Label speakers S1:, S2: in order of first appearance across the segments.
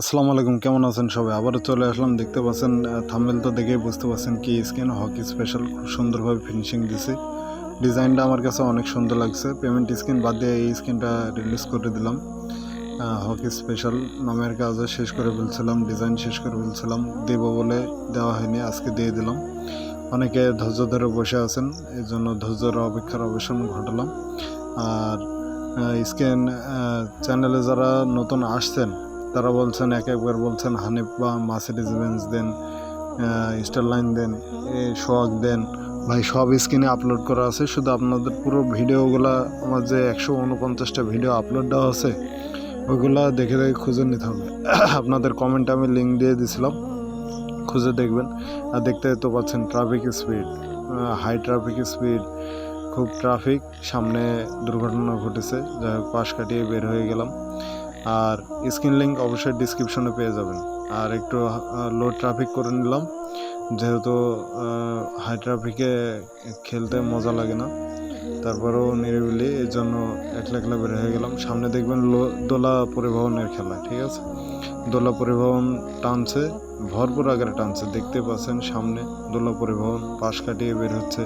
S1: আসসালামু আলাইকুম, কেমন আছেন সবাই? আবারও চলে আসলাম, দেখতে পাচ্ছেন থাম্বেল তো দেখেই বুঝতে পারছেন কি স্কিন হকি স্পেশাল খুব সুন্দরভাবে ফিনিশিং দিছে। ডিজাইনটা আমার কাছে অনেক সুন্দর লাগছে। পেমেন্ট স্কিন বাদ দিয়ে এই স্কিনটা রিলিজ করে দিলাম। হকি স্পেশাল নামের কাজও শেষ করে ফেলছিলাম ডিজাইন শেষ করে ফেলছিলাম। দেবো বলে দেওয়া হয়নি, আজকে দিয়ে দিলাম। অনেকে ধৈর্য ধরে বসে আছেন এই জন্য ধৈর্যের অপেক্ষার অবসান ঘটালাম। আর স্ক্যান চ্যানেলে যারা নতুন আসছেন তারা বলছেন, এক একবার বলছেন, হানিফ বা মার্সিডিজ বেঞ্জ দেন স্টারলাইন দেন শখ দেন, ভাই সব স্ক্রিনে আপলোড করা আছে, শুধু আপনাদের পুরো ভিডিওগুলো, আমার যে একশো উনপঞ্চাশটা ভিডিও আপলোড দেওয়া আছে, ওইগুলো দেখে দেখে খুঁজে নিতে হবে। আপনাদের কমেন্ট আমি লিঙ্ক দিয়ে দিছিলাম, খুঁজে দেখবেন, আর দেখতে তো পাচ্ছেন traffic speed high traffic speed খুব ট্রাফিক সামনে দুর্ঘটনা ঘটেছে, যাই হোক, পাশ কাটিয়ে বের হয়ে গেলাম। আর স্ক্রিন লিঙ্ক অবশ্যই ডিসক্রিপশনে পেয়ে যাবেন। আর একটু লো ট্রাফিক করে নিলাম। যেহেতু হাই ট্রাফিকে খেলতে মজা লাগে না। তারপরেও নিরিবিলি এই জন্য একলা একলা বের হয়ে গেলাম। সামনে দেখবেন লো, দোলা পরিবহনের খেলা, ঠিক আছে? দোলা পরিবহন টানছে, ভরপুর আকারে টানছে। দেখতে পাচ্ছেন সামনে দোলা পরিবহন পাশ কাটিয়ে বের হচ্ছে।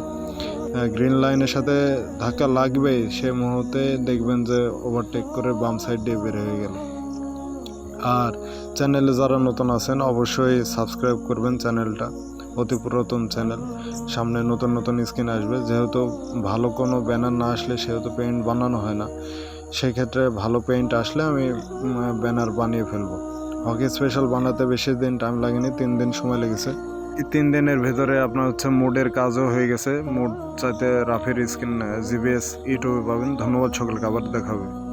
S1: গ্রিন লাইনের সাথে ধাক্কা লাগবেই। সে মুহূর্তে দেখবেন যে ওভারটেক করে বাম সাইড দিয়ে বের হয়ে গেল। আর চ্যানেলে যারা নতুন আছেন, অবশ্যই সাবস্ক্রাইব করবেন চ্যানেলটা অতি পুরাতন চ্যানেল সামনে নতুন নতুন স্ক্রিন আসবে। যেহেতু ভালো কোনো ব্যানার না আসলে সেহেতু পেইন্ট বানানো হয় না। সেক্ষেত্রে ভালো পেইন্ট আসলে আমি ব্যানার বানিয়ে ফেলব। হকি স্পেশাল বানাতে বেশি দিন টাইম লাগেনি। তিন দিন সময় লেগেছে। তিন দিনের ভেতরে আপনার হচ্ছে মোডের কাজও হয়ে গেছে। মোড চাইতে রাফের স্ক্রিন জিবিএস ইউটিউবে পাবেন। ধন্যবাদ, সকলকে আবার দেখা হবে।